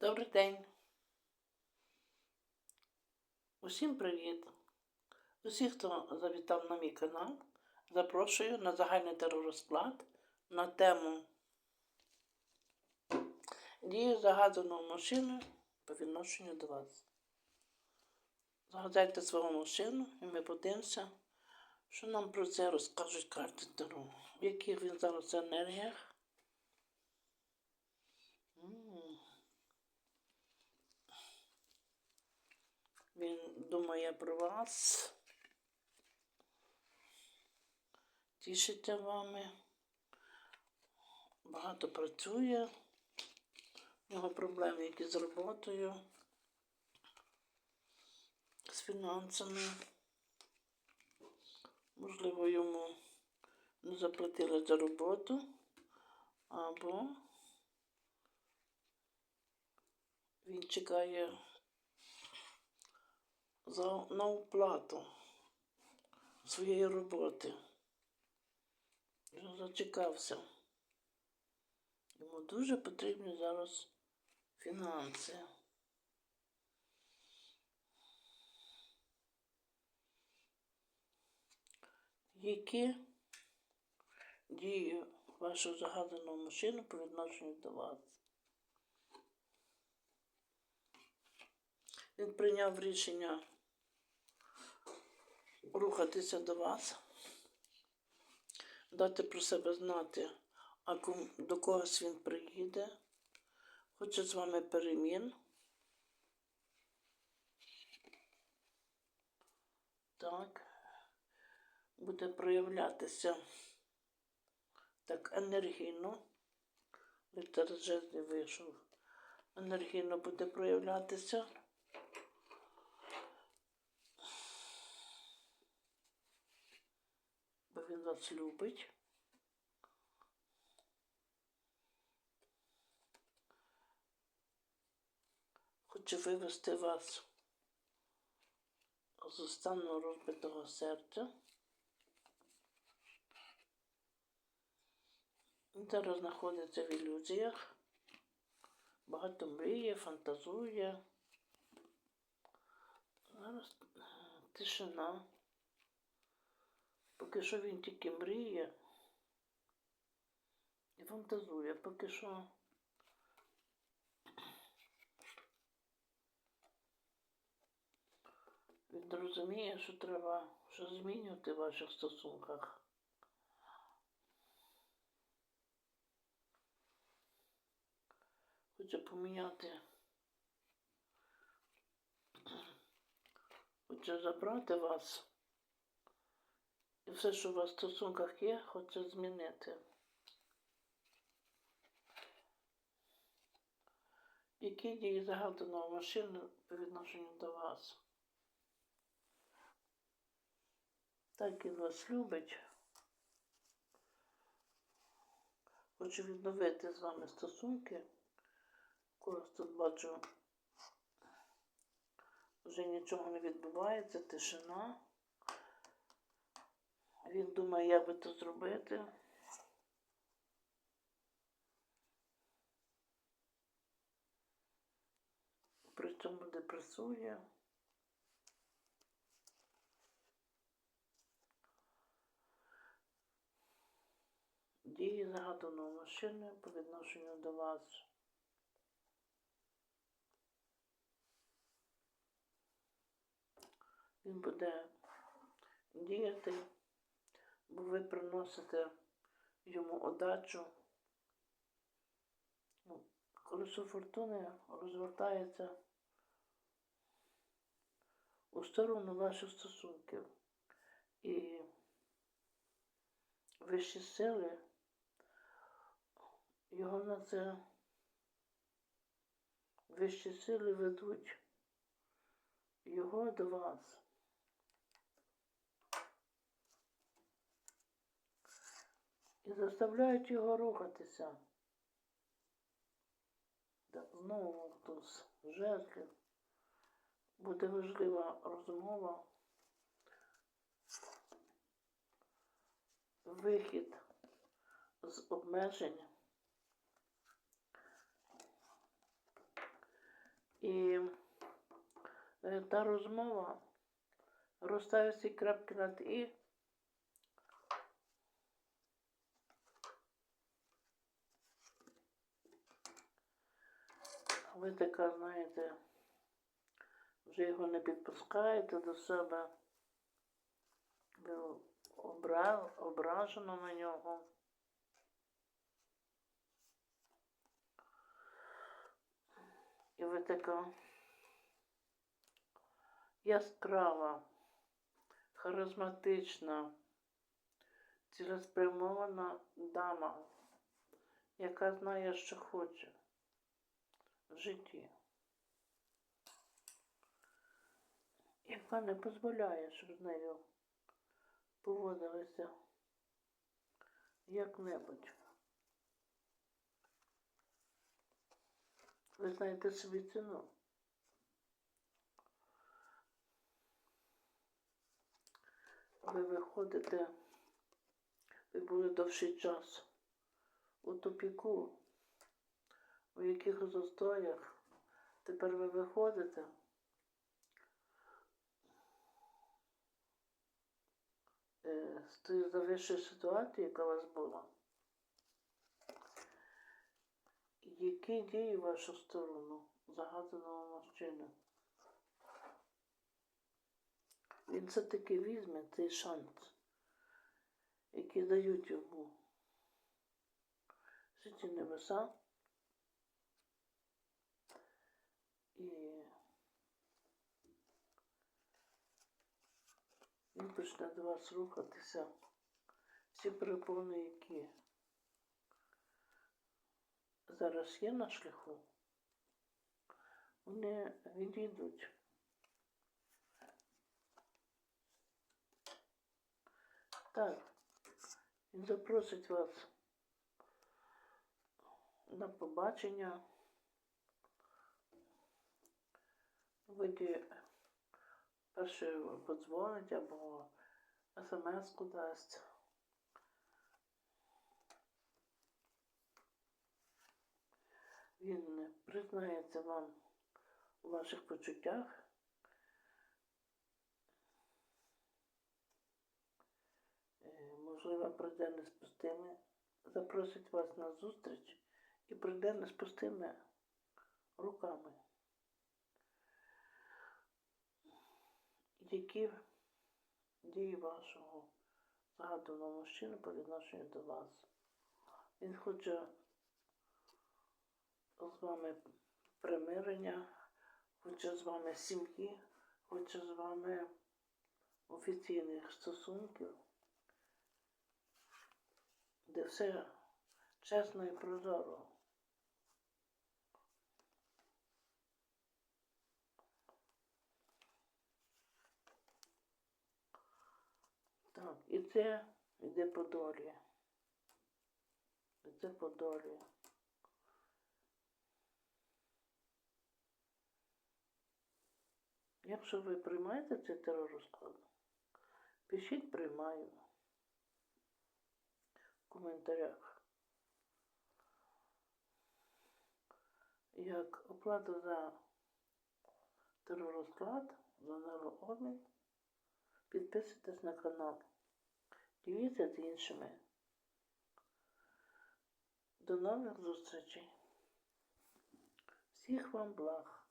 Добрий день. Усім привіт. Усіх, хто завітав на мій канал, запрошую на загальний теророзклад на тему дії загаданого мужчини по відношенню до вас. Загадайте свого мужчину і ми подивимося, що нам про це розкажуть карти Таро. В яких він зараз енергіях. Він думає про вас, тішиться вами, багато працює, у нього проблеми які з роботою, з фінансами. Можливо, йому не заплатили за роботу, або він чекає за, на оплату своєї роботи. Він зачекався. Йому дуже потрібні зараз фінанси. Які дії вашого загаданого мужчини по відношенню до вас? Він прийняв рішення рухатися до вас, дати про себе знати, а до когось він приїде, хоче з вами перемін. Так, буде проявлятися так енергійно. Літер вийшов. Енергійно буде проявлятися. бо він вас любить. Хоче вивести вас з стану розбитого серця. Зараз знаходиться в ілюзіях, багато мріє, фантазує. Зараз тишина. Поки що він тільки мріє і фантазує, поки що. Він розуміє, що треба щось змінювати в ваших стосунках. Хоче поміняти. Хоче забрати вас. І все, що у вас в стосунках є, хоче змінити. Які дії загаданого машини по відношенню до вас? Так він вас любить. Хоче відновити з вами стосунки. Когось тут бачу, вже нічого не відбувається, тишина. Він думає, як би то зробити. При цьому депресує. Дії загаданого машини по відношенню до вас. Він буде діяти бо ви приносите йому удачу. Ну, Колесо фортуни розвертається у сторону ваших стосунків. І вищі сили його на це вищі сили ведуть його до вас. І заставляють його рухатися. Знову туз жертви. Буде важлива розмова. Вихід з обмежень. І е, та розмова розставив всі крапки над і. Ви така, знаєте, вже його не підпускаєте до себе. Ви обра... ображено на нього. І ви така яскрава, харизматична, цілеспрямована дама, яка знає, що хоче в житті, яка не дозволяє, щоб з нею поводилися як-небудь. Ви знаєте собі ціну. Ви виходите, ви були довший час у тупіку, у яких застоях. Тепер ви виходите. е, з тої завищої ситуації, яка у вас була. Які дії в вашу сторону загаданого мужчини? Він все-таки візьме цей шанс, який дають йому житті небеса. І він почне до вас рухатися. Всі перепони, які зараз є на шляху, вони відійдуть. Так, він запросить вас на побачення. в перше подзвонить або смс-ку дасть. Він признається вам у ваших почуттях. Е, Можливо, прийде не запросить вас на зустріч і прийде не руками. Які дії вашого згаданого мужчини по відношенню до вас? Він хоче з вами примирення, хоче з вами сім'ї, хоче з вами офіційних стосунків, де все чесно і прозоро. І це йде по долі. І це по долі. Якщо ви приймаєте цей теророзклад, пишіть приймаю в коментарях. Як оплата за теророзклад, за енергообмін, підписуйтесь на канал. Діліться з іншими. До нових зустрічей. Всіх вам благ.